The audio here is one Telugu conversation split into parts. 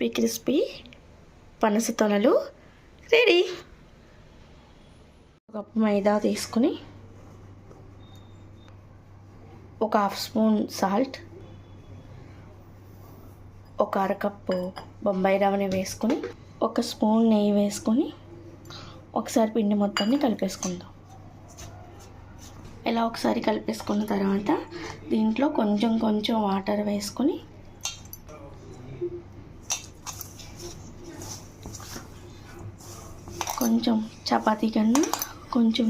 క్రిస్పీ క్రిస్పీ పనస తొనలు రెడీ. ఒక కప్పు మైదా తీసుకుని ఒక హాఫ్ స్పూన్ సాల్ట్ ఒక అరకప్పు బొంబాయి రవ్వని వేసుకొని ఒక స్పూన్ నెయ్యి వేసుకొని ఒకసారి పిండి మొత్తాన్ని కలిపేసుకుందాం. ఇలా ఒకసారి కలిపేసుకున్న తర్వాత దీంట్లో కొంచెం కొంచెం వాటర్ వేసుకొని కొంచెం చపాతీ కన్నా కొంచెం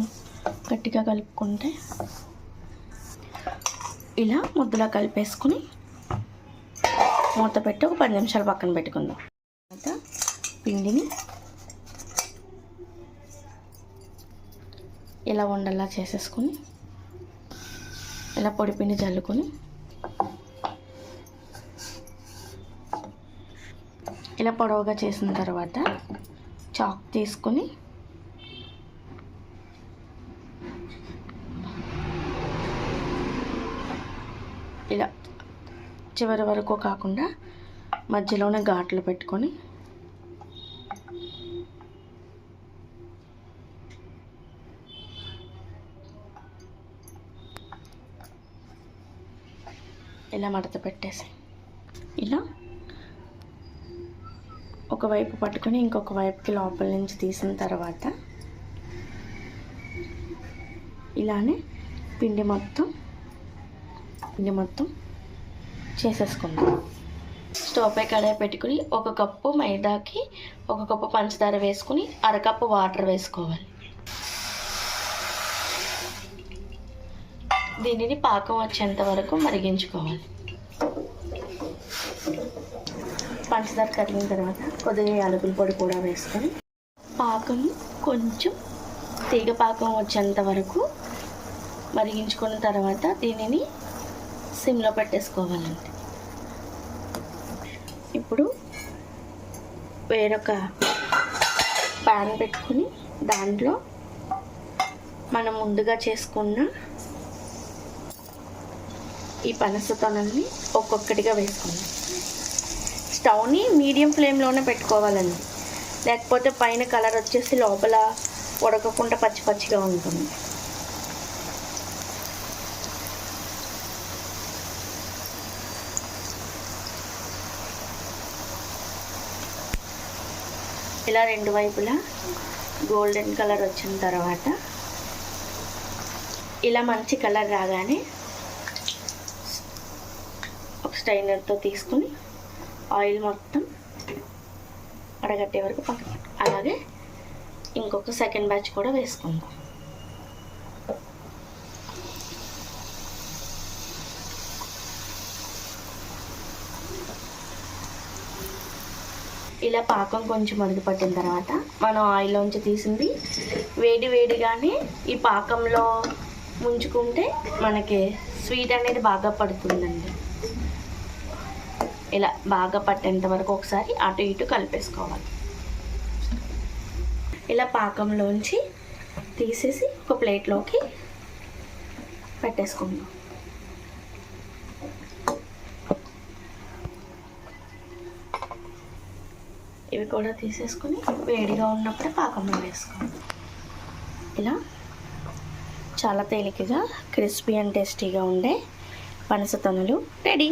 గట్టిగా కలుపుకుంటే ఇలా ముద్దలా కలిపేసుకుని మూత పెట్టి ఒక పది నిమిషాలు పక్కన పెట్టుకుందాం. తర్వాత పిండిని ఇలా ఉండలా చేసేసుకొని ఇలా పొడి పిండి చల్లుకొని ఇలా పొడవుగా చేసిన తర్వాత చాక్ తీసుకొని ఇలా చివరి వరకు కాకుండా మధ్యలోనే ఘాట్లు పెట్టుకొని ఇలా మడత పెట్టేసి ఇలా ఒకవైపు పట్టుకొని ఇంకొక వైపుకి లోపల నుంచి తీసిన తర్వాత ఇలానే పిండి మొత్తం పిండి మొత్తం చేసేసుకుందాం. స్టవ్ పై కడాయి పెట్టుకుని ఒక కప్పు మైదాకి ఒక కప్పు పంచదార వేసుకుని అరకప్పు వాటర్ వేసుకోవాలి. దీనిని పాకం వచ్చేంత వరకు మరిగించుకోవాలి. పంచదార కరిగిన తర్వాత కొద్దిగా యాలకుల పొడి కూడా వేసుకొని పాకం కొంచెం తీగ పాకం వచ్చేంత వరకు మరిగించుకున్న తర్వాత దీనిని సిమ్లో పెట్టేసుకోవాలండి. ఇప్పుడు వేరొక ప్యాన్ పెట్టుకుని దాంట్లో మనం ముందుగా చేసుకున్న ఈ పనస తొనల్ని ఒక్కొక్కటిగా వేసుకుందాం. స్టవ్ని మీడియం ఫ్లేమ్లోనే పెట్టుకోవాలండి. లేకపోతే పైన కలర్ వచ్చేసి లోపల ఉడకకుండా పచ్చి పచ్చిగా ఉంటుంది. ఇలా రెండు వైపులా గోల్డెన్ కలర్ వచ్చిన తర్వాత ఇలా మంచి కలర్ రాగానే ఒక స్టైనర్తో తీసుకుని ఆయిల్ మొత్తం అడగట్టే వరకు పక్కన అలాగే ఇంకొక సెకండ్ బ్యాచ్ కూడా వేసుకుందాం. ఇలా పాకం కొంచెం మొదలు పట్టిన తర్వాత మనం ఆయిల్లోంచి తీసింది వేడి వేడిగానే ఈ పాకంలో ముంచుకుంటే మనకి స్వీట్ అనేది బాగా పడుతుందండి. ఇలా బాగా పట్టేంత వరకు ఒకసారి అటు ఇటు కలిపేసుకోవాలి. ఇలా పాకంలోంచి తీసేసి ఒక ప్లేట్లోకి పెట్టేసుకుందాం. ఇవి కూడా తీసేసుకొని వేడిగా ఉన్నప్పుడే పాకంలో వేసుకోండి ఇలా చాలా తేలికగా క్రిస్పీ అండ్ టేస్టీగా ఉండే పనస రెడీ.